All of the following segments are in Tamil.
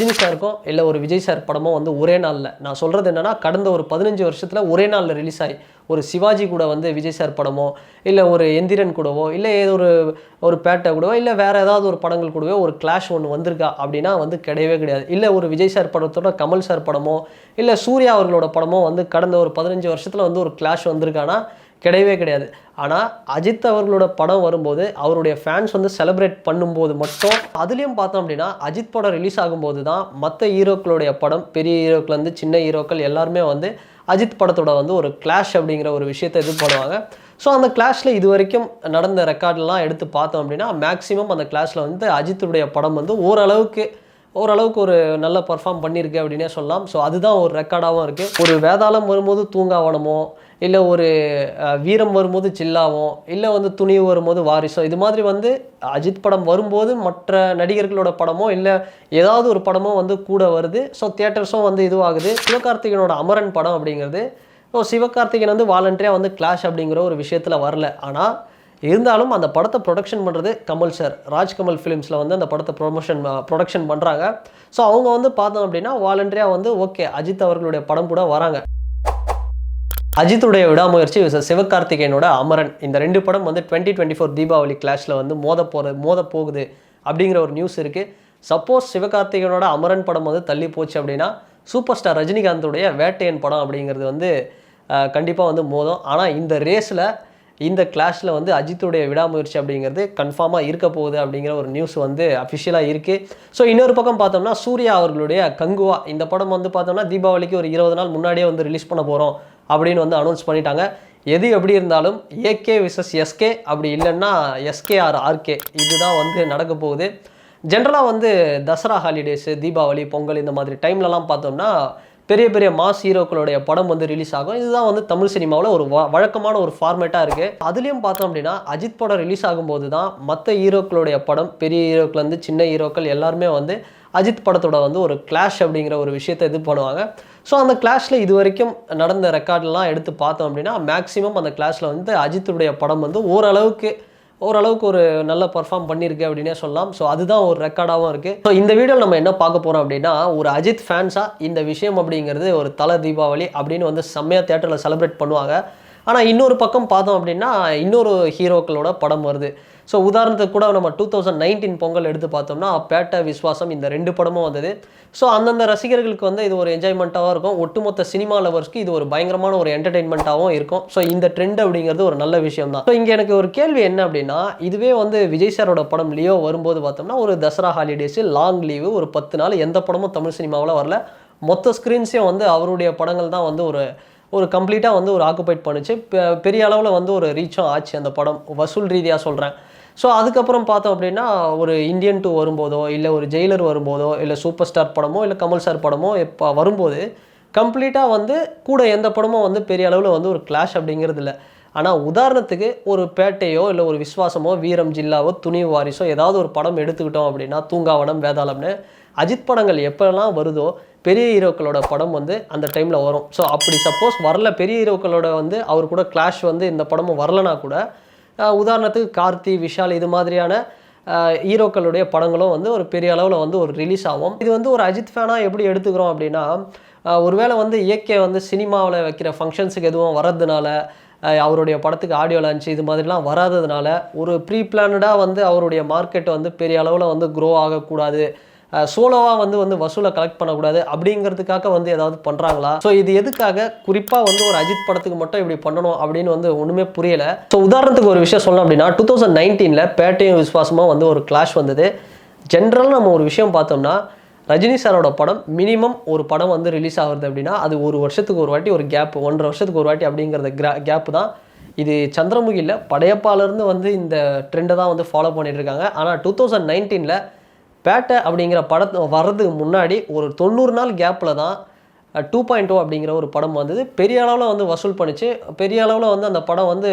ரஜினி சாருக்கும் இல்லை ஒரு விஜய் சார் படமோ வந்து ஒரே நாளில். நான் சொல்கிறது என்னென்னா கடந்த ஒரு பதினஞ்சு வருஷத்தில் ஒரே நாளில் ரிலீஸ் ஆகி ஒரு சிவாஜி கூட வந்து விஜய் சார் படமோ இல்லை ஒரு எந்திரன் கூடவோ இல்லை ஏதோ ஒரு ஒரு பேட்டை கூடவோ இல்லை வேறு ஏதாவது ஒரு படங்கள் கூடவோ ஒரு கிளாஷ் ஒன்று வந்திருக்கா அப்படின்னா வந்து கிடையவே கிடையாது. இல்லை ஒரு விஜய் சார் படத்தோட கமல் சார் படமோ இல்லை சூர்யா அவர்களோட படமோ வந்து கடந்த ஒரு பதினஞ்சு வருஷத்தில் வந்து ஒரு கிளாஷ் வந்திருக்கானா கிடையவே கிடையாது. ஆனால் அஜித் அவர்களோட படம் வரும்போது அவருடைய ஃபேன்ஸ் வந்து செலிப்ரேட் பண்ணும்போது மட்டும் அதுலேயும் பார்த்தோம் அப்படின்னா அஜித் படம் ரிலீஸ் ஆகும்போது தான் மற்ற ஹீரோக்களுடைய படம் பெரிய ஹீரோக்கள்லேருந்து சின்ன ஹீரோக்கள் எல்லாருமே வந்து அஜித் படத்தோட வந்து ஒரு கிளாஷ் அப்படிங்கிற ஒரு விஷயத்தை இது பண்ணுவாங்க ஸோ அந்த கிளாஷில் இது வரைக்கும் நடந்த ரெக்கார்ட்லாம் எடுத்து பார்த்தோம் அப்படின்னா மேக்ஸிமம் அந்த கிளாஷில் வந்து அஜித்துடைய படம் வந்து ஓரளவுக்கு ஓரளவுக்கு ஒரு நல்ல பர்ஃபார்ம் பண்ணியிருக்கு அப்படின்னே சொல்லலாம். ஸோ அதுதான் ஒரு ரெக்கார்டாகவும் இருக்குது ஒரு வேதாளம் வரும்போது தூங்காவனமோ இல்லை ஒரு வீரம் வரும்போது சில்லாவும் இல்லை வந்து துணிவு வரும்போது வாரிசோ இது மாதிரி வந்து அஜித் படம் வரும்போது மற்ற நடிகர்களோட படமோ இல்லை ஏதாவது ஒரு படமோ வந்து கூட வருது. ஸோ தியேட்டர்ஸும் வந்து இதுவாகுது. சிவகார்த்திகனோட அமரன் படம் அப்படிங்கிறது ஸோ சிவகார்த்திகேயன் வந்து வாலண்டரியாக வந்து கிளாஷ் அப்படிங்கிற ஒரு விஷயத்தில் வரல. ஆனால் இருந்தாலும் அந்த படத்தை ப்ரொடக்ஷன் பண்ணுறது கமல் சார் ராஜ்கமல் ஃபிலிம்ஸில் வந்து அந்த படத்தை ப்ரொமோஷன் ப்ரொடக்ஷன் பண்ணுறாங்க ஸோ அவங்க வந்து பார்த்தோம் அப்படின்னா வாலண்டரியாக வந்து ஓகே அஜித் அவர்களுடைய படம் கூட வராங்க. அஜித்துடைய விடாமுயற்சி சிவகார்த்திகேயனோட அமரன். இந்த ரெண்டு படம் வந்து டுவெண்ட்டி டுவெண்ட்டி ஃபோர் தீபாவளி கிளாஷில் வந்து மோத போகிற மோத போகுது அப்படிங்கிற ஒரு நியூஸ் இருக்குது சப்போஸ் சிவகார்த்திகேயனோட அமரன் படம் வந்து தள்ளி போச்சு அப்படின்னா சூப்பர் ஸ்டார் ரஜினிகாந்துடைய வேட்டையன் படம் அப்படிங்கிறது வந்து கண்டிப்பாக வந்து மோதும். ஆனால் இந்த ரேஸில் இந்த கிளாஷில் வந்து அஜித்துடைய விடாமுயற்சி அப்படிங்கிறது கன்ஃபார்மாக இருக்க போகுது அப்படிங்கிற ஒரு நியூஸ் வந்து அஃபிஷியலாக இருக்குது ஸோ இன்னொரு பக்கம் பார்த்தோம்னா சூர்யா அவர்களுடைய கங்குவா. இந்த படம் வந்து பார்த்தோம்னா தீபாவளிக்கு ஒரு இருபது நாள் முன்னாடியே வந்து ரிலீஸ் பண்ண போகிறோம் அப்படின்னு வந்து அனௌன்ஸ் பண்ணிட்டாங்க. எது எப்படி இருந்தாலும் ஏகே விசஸ் எஸ்கே அப்படி இல்லைன்னா எஸ்கே ஆர் ஆர்கே இதுதான் வந்து நடக்க போகுது. ஜென்ரலாக வந்து தசரா ஹாலிடேஸு தீபாவளி பொங்கல் இந்த மாதிரி டைம்லலாம் பார்த்தோம்னா பெரிய பெரிய மாஸ் ஹீரோக்களுடைய படம் வந்து ரிலீஸ் ஆகும். இதுதான் வந்து தமிழ் சினிமாவில் ஒரு வ- வழக்கமான ஒரு ஃபார்மேட்டாக இருக்குது அதுலேயும் பார்த்தோம் அப்படின்னா அஜித் படம் ரிலீஸ் ஆகும்போது தான் மற்ற ஹீரோக்களுடைய படம் பெரிய ஹீரோக்கள்லேருந்து சின்ன ஹீரோக்கள் எல்லாருமே வந்து அஜித் படத்தோட வந்து ஒரு கிளாஷ் அப்படிங்கிற ஒரு விஷயத்தை இது பண்ணுவாங்க. ஸோ அந்த கிளாஷில் இது வரைக்கும் நடந்த ரெக்கார்ட்லாம் எடுத்து பார்த்தோம் அப்படின்னா மேக்ஸிமம் அந்த கிளாஷில் வந்து அஜித்துடைய படம் வந்து ஓரளவுக்கு ஓரளவுக்கு ஒரு நல்ல பர்ஃபார்ம் பண்ணியிருக்கு அப்படின்னே சொல்லலாம். ஸோ அதுதான் ஒரு ரெக்கார்டாகவும் இருக்குது ஸோ இந்த வீடியோவில் நம்ம என்ன பார்க்க போகிறோம் அப்படின்னா ஒரு அஜித் ஃபேன்ஸாக இந்த விஷயம் அப்படிங்கிறது ஒரு தலை தீபாவளி அப்படின்னு வந்து செம்மையாக தேட்டரில் செலிப்ரேட் பண்ணுவாங்க. ஆனால் இன்னொரு பக்கம் பார்த்தோம் அப்படின்னா இன்னொரு ஹீரோக்களோட படம் வருது. ஸோ உதாரணத்துக்கு கூட நம்ம டூ தௌசண்ட் நைன்டீன் பொங்கல் எடுத்து பார்த்தோம்னா பேட்டை விஸ்வாசம் இந்த ரெண்டு படமும் வந்தது. ஸோ அந்தந்த ரசிகர்களுக்கு வந்து இது ஒரு என்ஜாய்மெண்ட்டாகவும் இருக்கும். ஒட்டுமொத்த சினிமா லவர்ஸ்க்கு இது ஒரு பயங்கரமான ஒரு என்டர்டெயின்மெண்ட்டாகவும் இருக்கும். ஸோ இந்த ட்ரெண்ட் அப்படிங்கிறது ஒரு நல்ல விஷயம் தான் ஸோ இங்கே எனக்கு ஒரு கேள்வி என்ன அப்படின்னா இதுவே வந்து விஜய் சாரோட படம் லியோ வரும்போது பார்த்தோம்னா ஒரு தசரா ஹாலிடேஸு லாங் லீவு ஒரு பத்து நாள் எந்த படமும் தமிழ் சினிமாவில் வரல. மொத்த ஸ்க்ரீன்ஸையும் வந்து அவருடைய படங்கள் தான் வந்து ஒரு ஒரு கம்ப்ளீட்டாக வந்து ஒரு ஆக்குபைட் பண்ணுச்சு. பெரிய அளவில் வந்து ஒரு ரீச்சும் ஆச்சு அந்த படம். வசூல் ரீதியாக சொல்கிறேன் ஸோ அதுக்கப்புறம் பார்த்தோம் அப்படின்னா ஒரு இந்தியன் டூ வரும்போதோ இல்லை ஒரு ஜெயிலர் வரும்போதோ இல்லை சூப்பர் ஸ்டார் படமோ இல்லை கமல் சார் படமோ இப்போ வரும்போது கம்ப்ளீட்டாக வந்து கூட எந்த படமும் வந்து பெரிய அளவில் வந்து ஒரு கிளாஷ் அப்படிங்கிறது இல்லை. ஆனால் உதாரணத்துக்கு ஒரு பேட்டையோ இல்லை ஒரு விஸ்வாசமோ வீரம் ஜில்லாவோ துணிவு வாரிசோ ஏதாவது ஒரு படம் எடுத்துக்கிட்டோம் அப்படின்னா தூங்காவனம் வேதாளம்னு அஜித் படங்கள் எப்போல்லாம் வருதோ பெரிய ஹீரோக்களோட படம் வந்து அந்த டைமில் வரும். ஸோ அப்படி சப்போஸ் வரல பெரிய ஹீரோக்களோட வந்து அவர் கூட கிளாஷ் வந்து இந்த படமும் வரலனா கூட உதாரணத்துக்கு கார்த்தி விஷால் இது மாதிரியான ஹீரோக்களுடைய படங்களும் வந்து ஒரு பெரிய அளவில் வந்து ஒரு ரிலீஸ் ஆகும். இது வந்து ஒரு அஜித் ஃபேனாக எப்படி எடுத்துக்கிறோம் அப்படின்னா ஒருவேளை வந்து இயற்கை வந்து சினிமாவில் வைக்கிற ஃபங்க்ஷன்ஸுக்கு எதுவும் வர்றதுனால அவருடைய படத்துக்கு ஆடியோ லான்ச் இது மாதிரிலாம் வராததுனால ஒரு ப்ரீ பிளானடாக வந்து அவருடைய மார்க்கெட் வந்து பெரிய அளவில் வந்து க்ரோ ஆகக்கூடாது. சோலோவாக வந்து வந்து வசூலை கலெக்ட் பண்ணக்கூடாது அப்படிங்கிறதுக்காக வந்து ஏதாவது பண்ணுறாங்களா ஸோ இது எதுக்காக? குறிப்பாக வந்து ஒரு அஜித் படத்துக்கு மட்டும் இப்படி பண்ணணும் அப்படின்னு வந்து ஒன்றுமே புரியல. ஸோ உதாரணத்துக்கு ஒரு விஷயம் சொல்லணும் அப்படின்னா டூ தௌசண்ட் நைன்டீனில் பேட்டையும் விஸ்வாசமாக வந்து ஒரு கிளாஷ் வந்தது. ஜென்ரலாக நம்ம ஒரு விஷயம் பார்த்தோம்னா ரஜினி சாரோட படம் மினிமம் ஒரு படம் வந்து ரிலீஸ் ஆகுது அப்படின்னா அது ஒரு வருஷத்துக்கு ஒரு வாட்டி ஒரு கேப் ஒன்றரை வருஷத்துக்கு ஒரு வாட்டி அப்படிங்கிறத கேப் தான். இது சந்திரமுகியில் படையப்பாலேருந்து வந்து இந்த ட்ரெண்டை தான் வந்து ஃபாலோ பண்ணிட்டு இருக்காங்க. ஆனால் டூ தௌசண்ட் நைன்டீனில் பேட்டை அப்படிங்கிற படத்து வர்றதுக்கு முன்னாடி ஒரு தொண்ணூறு நாள் கேப்பில் தான் டூ பாயிண்ட் டூ அப்படிங்கிற ஒரு படம் வந்தது. பெரிய அளவில் வந்து வசூல் பண்ணுச்சு. பெரிய அளவில் வந்து அந்த படம் வந்து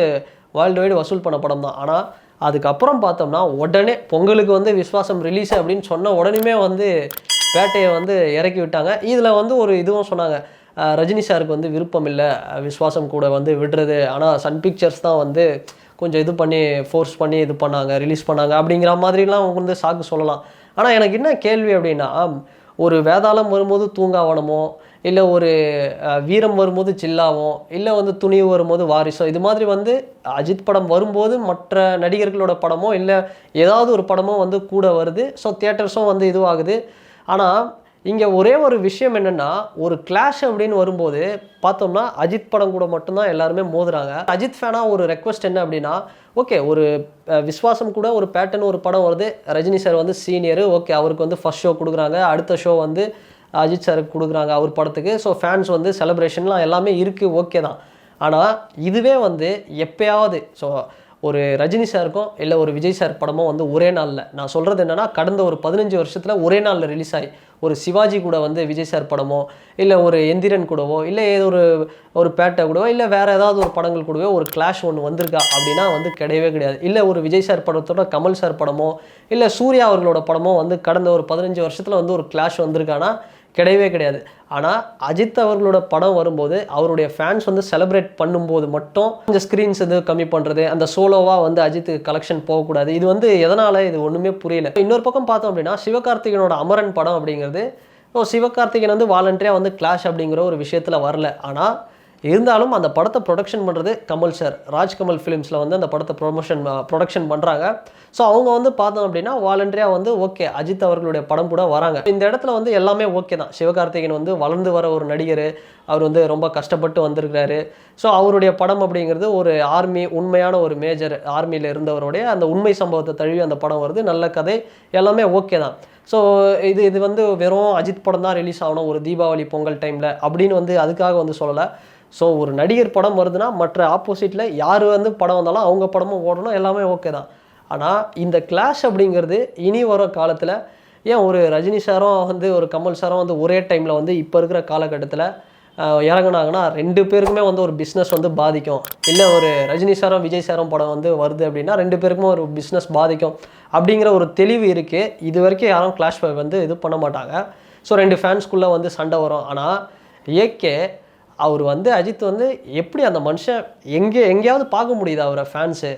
வேர்ல்டு வைடு வசூல் பண்ண படம் தான். ஆனால் அதுக்கப்புறம் பார்த்தோம்னா உடனே பொங்கலுக்கு வந்து விஸ்வாசம் ரிலீஸ் அப்படின்னு சொன்ன உடனே வந்து பேட்டையை வந்து இறக்கி விட்டாங்க. இதில் வந்து ஒரு இதுவும் சொன்னாங்க. ரஜினி சாருக்கு வந்து விருப்பம் இல்லை. விஸ்வாசம் கூட வந்து விடுறது. ஆனால் சன் பிக்சர்ஸ் தான் வந்து கொஞ்சம் இது பண்ணி ஃபோர்ஸ் பண்ணி இது பண்ணாங்க ரிலீஸ் பண்ணாங்க அப்படிங்கிற மாதிரிலாம் அவங்க வந்து சாக்கு சொல்லலாம். ஆனால் எனக்கு என்ன கேள்வி அப்படின்னா ஒரு வேதாளம் வரும்போது தூங்காவனமோ இல்லை ஒரு வீரம் வரும்போது சில்லாவும் இல்லை வந்து துணிவு வரும்போது வாரிசோ? இது மாதிரி வந்து அஜித் படம் வரும்போது மற்ற நடிகர்களோட படமோ இல்லை ஏதாவது ஒரு படமோ வந்து கூட வருது. ஸோ தியேட்டர்ஸும் வந்து இதுவாகுது. ஆனால் இங்கே ஒரே ஒரு விஷயம் என்னென்னா ஒரு கிளாஷ் அப்படின்னு வரும்போது பார்த்தோம்னா அஜித் படம் கூட மட்டும்தான் எல்லாருமே மோதுறாங்க. அஜித் ஃபேனாக ஒரு ரெக்வஸ்ட் என்ன அப்படின்னா ஓகே ஒரு விஸ்வாசம் கூட ஒரு பேட்டர்ன் ஒரு படம் வருது. ரஜினி சார் வந்து சீனியரு ஓகே அவருக்கு வந்து ஃபஸ்ட் ஷோ கொடுக்குறாங்க. அடுத்த ஷோ வந்து அஜித் சாருக்கு கொடுக்குறாங்க அவர் படத்துக்கு. ஸோ ஃபேன்ஸ் வந்து செலப்ரேஷன்லாம் எல்லாமே இருக்குது ஓகே தான். ஆனால் இதுவே வந்து எப்பயாவது ஸோ ஒரு ரஜினி சாருக்கும் இல்லை ஒரு விஜய் சார் படமோ வந்து ஒரே நாளில். நான் சொல்கிறது என்னென்னா கடந்த ஒரு பதினஞ்சு வருஷத்தில் ஒரே நாளில் ரிலீஸ் ஆகி ஒரு சிவாஜி கூட வந்து விஜய் சார் படமோ இல்லை ஒரு எந்திரன் கூடவோ இல்லை ஏதோ ஒரு ஒரு பேட்டை கூடவோ இல்லை வேறு ஏதாவது ஒரு படங்கள் கூடவோ ஒரு கிளாஷ் ஒன்று வந்திருக்கா அப்படின்னா வந்து கிடையவே கிடையாது. இல்லை ஒரு விஜய் சார் படத்தோட கமல் சார் படமோ இல்லை சூர்யா அவர்களோட படமோ வந்து கடந்த ஒரு பதினஞ்சு வருஷத்தில் வந்து ஒரு கிளாஷ் வந்திருக்கானா கிடையவே கிடையாது. ஆனால் அஜித் அவர்களோட படம் வரும்போது அவருடைய ஃபேன்ஸ் வந்து செலிப்ரேட் பண்ணும்போது மட்டும் கொஞ்சம் ஸ்க்ரீன்ஸ் இது கம்மி பண்ணுறது அந்த சோலோவாக வந்து அஜித் கலெக்ஷன் போகக்கூடாது. இது வந்து எதனால்? இது ஒன்றுமே புரியல. இன்னொரு பக்கம் பார்த்தோம் அப்படின்னா சிவகார்த்திகனோட அமரன் படம் அப்படிங்கிறது ஓ சிவகார்த்திகேயன் வந்து வாலண்டியாக வந்து கிளாஷ் அப்படிங்கிற ஒரு விஷயத்தில் வரல. ஆனால் இருந்தாலும் அந்த படத்தை ப்ரொடக்ஷன் பண்ணுறது கமல் சார் ராஜ்கமல் ஃபிலிம்ஸில் வந்து அந்த படத்தை ப்ரொமோஷன் ப்ரொடக்ஷன் பண்ணுறாங்க ஸோ அவங்க வந்து பார்த்தோம் அப்படின்னா வாலண்டரியாக வந்து ஓகே அஜித் அவர்களுடைய படம் கூட வராங்க. இந்த இடத்துல வந்து எல்லாமே ஓகே தான். சிவகார்த்திகேயன் வந்து வளர்ந்து வர ஒரு நடிகர். அவர் வந்து ரொம்ப கஷ்டப்பட்டு வந்திருக்கிறாரு. ஸோ அவருடைய படம் அப்படிங்கிறது ஒரு ஆர்மி உண்மையான ஒரு மேஜர் ஆர்மியில் இருந்தவருடைய அந்த உண்மை சம்பவத்தை தழுவி அந்த படம் வருது. நல்ல கதை. எல்லாமே ஓகே தான். ஸோ இது இது வந்து வெறும் அஜித் படம் தான் ரிலீஸ் ஆகணும். ஒரு தீபாவளி பொங்கல் டைமில் அப்படின்னு வந்து அதுக்காக வந்து சொல்லலை. ஸோ ஒரு நடிகர் படம் வருதுன்னா மற்ற ஆப்போசிட்டில் யார் வந்து படம் வந்தாலும் அவங்க படமும் ஓடணும் எல்லாமே ஓகே தான். ஆனால் இந்த கிளாஷ் அப்படிங்கிறது இனி வர காலத்தில் ஏன் ஒரு ரஜினி சாரும் வந்து ஒரு கமல் சாரும் வந்து ஒரே டைமில் வந்து இப்போ இருக்கிற காலகட்டத்தில் இறங்கினாங்கன்னா இறங்குனாங்கன்னா ரெண்டு பேருக்குமே வந்து ஒரு பிஸ்னஸ் வந்து பாதிக்கும். இல்லை ஒரு ரஜினி சாரும் விஜய் சாரும் படம் வந்து வருது அப்படின்னா ரெண்டு பேருக்குமே ஒரு பிஸ்னஸ் பாதிக்கும். அப்படிங்கிற ஒரு தெளிவு இருக்குது இது வரைக்கும் யாரும் கிளாஷ் வந்து இது பண்ண மாட்டாங்க. ஸோ ரெண்டு ஃபேன்ஸ்குள்ளே வந்து சண்டை வரும். ஆனால் ஏகே அவர் வந்து அஜித் வந்து எப்படி அந்த மனுஷன் எங்கே எங்கேயாவது பார்க்க முடியுது அவரை ஃபேன்ஸு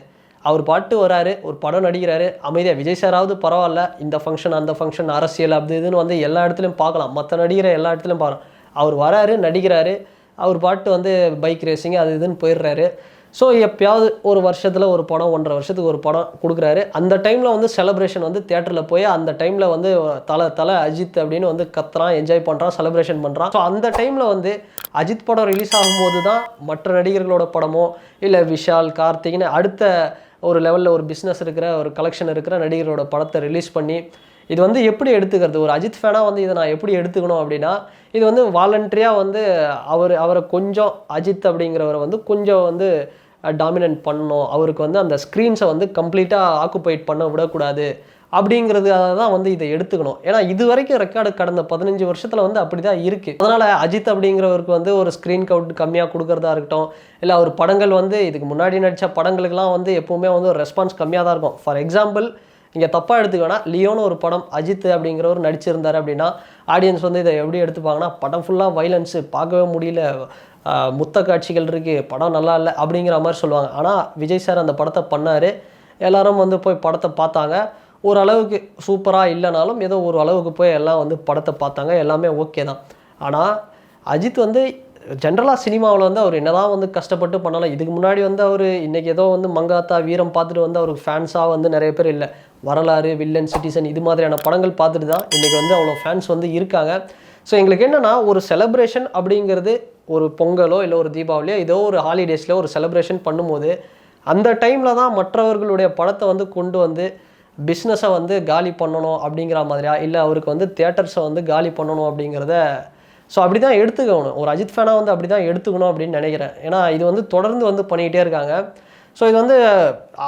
அவர் பாட்டு வராரு ஒரு படம் நடிக்கிறாரு அமைதியாக விஜய் சாராவது பரவாயில்ல இந்த ஃபங்க்ஷன் அந்த ஃபங்க்ஷன் அரசியல் அப்படி இதுன்னு வந்து எல்லா இடத்துலையும் பார்க்கலாம். மற்ற நடிகரை எல்லா இடத்துலையும் பார்க்கலாம். அவர் வராரு நடிக்கிறாரு அவர் பாட்டு வந்து பைக் ரேசிங் அது இதுன்னு போயிடுறாரு. ஸோ எப்பயாவது ஒரு வருஷத்தில் ஒரு படம் ஒன்றரை வருஷத்துக்கு ஒரு படம் கொடுக்குறாரு. அந்த டைமில் வந்து செலப்ரேஷன் வந்து தேட்டரில் போய் அந்த டைமில் வந்து தலை தலை அஜித் அப்படின்னு வந்து கத்துறான் என்ஜாய் பண்ணுறான் செலப்ரேஷன் பண்ணுறான் ஸோ அந்த டைமில் வந்து அஜித் படம் ரிலீஸ் ஆகும்போது தான் மற்ற நடிகர்களோட படமோ இல்லை விஷால் கார்த்திக்னு அடுத்த ஒரு லெவலில் ஒரு பிஸ்னஸ் இருக்கிற ஒரு கலெக்ஷன் இருக்கிற நடிகரோட படத்தை ரிலீஸ் பண்ணி இது வந்து எப்படி எடுத்துக்கிறது? ஒரு அஜித் ஃபேனாக வந்து இதை நான் எப்படி எடுத்துக்கணும் அப்படின்னா இது வந்து வாலண்டரியாக வந்து அவர் அவரை கொஞ்சம் அஜித் அப்படிங்கிறவரை வந்து கொஞ்சம் வந்து டாமினன்ட் பண்ணணும். அவருக்கு வந்து அந்த ஸ்க்ரீன்ஸை வந்து கம்ப்ளீட்டாக ஆக்குபைட் பண்ண விடக்கூடாது அப்படிங்கிறதுக்காக தான் வந்து இதை எடுத்துக்கணும். ஏன்னா இது வரைக்கும் ரெக்கார்டு கடந்த பதினஞ்சு வருஷத்தில் வந்து அப்படி தான் இருக்குது அதனால் அஜித் அப்படிங்கிறவருக்கு வந்து ஒரு ஸ்க்ரீன் கவுண்ட் கம்மியாக கொடுக்குறதா இருக்கட்டும் இல்லை அவர் படங்கள் வந்து இதுக்கு முன்னாடி நடித்த படங்களுக்கெல்லாம் வந்து எப்போவுமே வந்து ஒரு ரெஸ்பான்ஸ் கம்மியாக தான் இருக்கும். ஃபார் எக்ஸாம்பிள் இங்கே தப்பாக எடுத்துக்கோனா லியோன்னு ஒரு படம் அஜித் அப்படிங்கிறவர் நடிச்சிருந்தார் அப்படின்னா ஆடியன்ஸ் வந்து இதை எப்படி எடுத்துப்பாங்கன்னா படம் ஃபுல்லாக வைலன்ஸு பார்க்கவே முடியல. முத்த காட்சிகள் இருக்குது படம் நல்லா இல்லை அப்படிங்கிற மாதிரி சொல்லுவாங்க. ஆனால் விஜய் சார் அந்த படத்தை பண்ணார். எல்லாரும் வந்து போய் படத்தை பார்த்தாங்க. ஓரளவுக்கு சூப்பராக இல்லைனாலும் ஏதோ ஒரு அளவுக்கு போய் எல்லாம் வந்து படத்தை பார்த்தாங்க. எல்லாமே ஓகே தான். ஆனால் அஜித் வந்து ஜென்ரலாக சினிமாவில் வந்து அவர் என்னதான் வந்து கஷ்டப்பட்டு பண்ணலாம் இதுக்கு முன்னாடி வந்து அவர் இன்றைக்கி ஏதோ வந்து மங்காத்தா வீரம் பார்த்துட்டு வந்து அவருக்கு ஃபேன்ஸாக வந்து நிறைய பேர் இல்லை. வரலாறு வில்லன் சிட்டிசன் இது மாதிரியான படங்கள் பார்த்துட்டு தான் இன்றைக்கி வந்து அவ்வளோ ஃபேன்ஸ் வந்து இருக்காங்க. ஸோ எங்களுக்கு என்னென்னா ஒரு செலப்ரேஷன் அப்படிங்கிறது ஒரு பொங்கலோ இல்லை ஒரு தீபாவளியோ ஏதோ ஒரு ஹாலிடேஸில் ஒரு செலப்ரேஷன் பண்ணும்போது அந்த டைமில் தான் மற்றவர்களுடைய படத்தை வந்து கொண்டு வந்து பிஸ்னஸை வந்து காலி பண்ணணும் அப்படிங்கிற மாதிரியா? இல்லை அவருக்கு வந்து தேட்டர்ஸை வந்து காலி பண்ணணும் அப்படிங்கிறத ஸோ அப்படி தான் எடுத்துக்கணும். ஒரு அஜித் ஃபேனாக வந்து அப்படி தான் எடுத்துக்கணும் அப்படின்னு நினைக்கிறேன். ஏன்னா இது வந்து தொடர்ந்து வந்து பண்ணிக்கிட்டே இருக்காங்க. ஸோ இது வந்து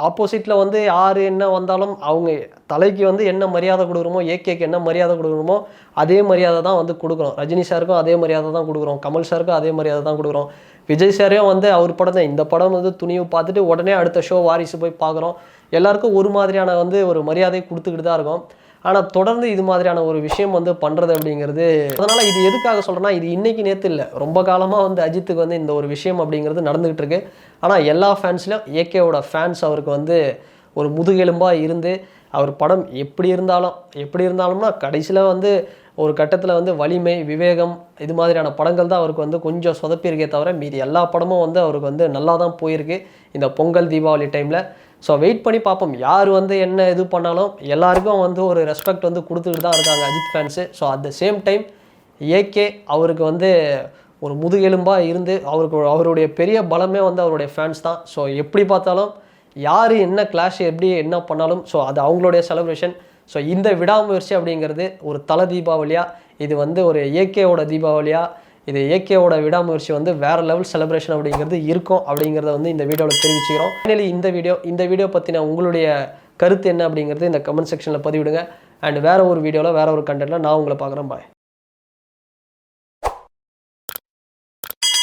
ஆப்போசிட்டில் வந்து யார் என்ன வந்தாலும் அவங்க தலைக்கு வந்து என்ன மரியாதை கொடுக்குறோமோ ஏகேக்கு என்ன மரியாதை கொடுக்குறோமோ அதே மரியாதை தான் வந்து கொடுக்குறோம். ரஜினி சாருக்கும் அதே மரியாதை தான் கொடுக்குறோம். கமல் சாருக்கும் அதே மரியாதை தான் கொடுக்குறோம். விஜய் சாரையும் வந்து அவர் படம் தான் இந்த படம் வந்து துணிவு பார்த்துட்டு உடனே அடுத்த ஷோ வாரிசு போய் பார்க்குறோம். எல்லாருக்கும் ஒரு மாதிரியான வந்து ஒரு மரியாதை கொடுத்துக்கிட்டு தான் இருக்கும். ஆனால் தொடர்ந்து இது மாதிரியான ஒரு விஷயம் வந்து பண்ணுறது அப்படிங்கிறது அதனால் இது எதுக்காக சொல்கிறேன்னா இது இன்றைக்கி நேற்று இல்லை. ரொம்ப காலமாக வந்து அஜித்துக்கு வந்து இந்த ஒரு விஷயம் அப்படிங்கிறது நடந்துகிட்டு இருக்கு. ஆனால் எல்லா ஃபேன்ஸ்லையும் ஏகேவோட ஃபேன்ஸ் அவருக்கு வந்து ஒரு முதுகெலும்பாக இருந்து அவர் படம் எப்படி இருந்தாலும் எப்படி இருந்தாலும்னா கடைசியில் வந்து ஒரு கட்டத்தில் வந்து வலிமை விவேகம் இது மாதிரியான படங்கள் தான் அவருக்கு வந்து கொஞ்சம் சொதப்பியிருக்கே தவிர மீதி எல்லா படமும் வந்து அவருக்கு வந்து நல்லா தான் போயிருக்கு. இந்த பொங்கல் தீபாவளி டைமில் ஸோ வெயிட் பண்ணி பார்ப்போம். யார் வந்து என்ன இது பண்ணாலும் எல்லாருக்கும் வந்து ஒரு ரெஸ்பெக்ட் வந்து கொடுத்துட்டு தான் இருக்காங்க Ajith fans so at the same time AK அவருக்கு வந்து ஒரு முதுகெலும்பாக இருந்து அவருக்கு அவருடைய பெரிய பலமே வந்து அவருடைய ஃபேன்ஸ் தான். ஸோ எப்படி பார்த்தாலும் யார் என்ன கிளாஷ் எப்படி என்ன பண்ணாலும் ஸோ அது அவங்களுடைய செலிப்ரேஷன் ஸோ இந்த விடாமுயற்சி அப்படிங்கிறது ஒரு தலை தீபாவளியாக இது வந்து ஒரு ஏகேவோட தீபாவளியாக இது ஏகேவோட விடாமுயற்சி வந்து வேறு லெவல் செலிப்ரேஷன் அப்படிங்கிறது இருக்கும் அப்படிங்கிறத வந்து இந்த வீடியோவில் தெரிவிச்சுக்கிறோம். ஃபைனலி இந்த வீடியோ இந்த வீடியோ பற்றின உங்களுடைய கருத்து என்ன அப்படிங்கிறது இந்த கமெண்ட் செக்ஷனில் பதிவிடுங்க. அண்ட் வேறு ஒரு வீடியோவில் வேறு ஒரு கண்டென்ட்டில் நான் உங்களை பார்க்குறேன். பாய்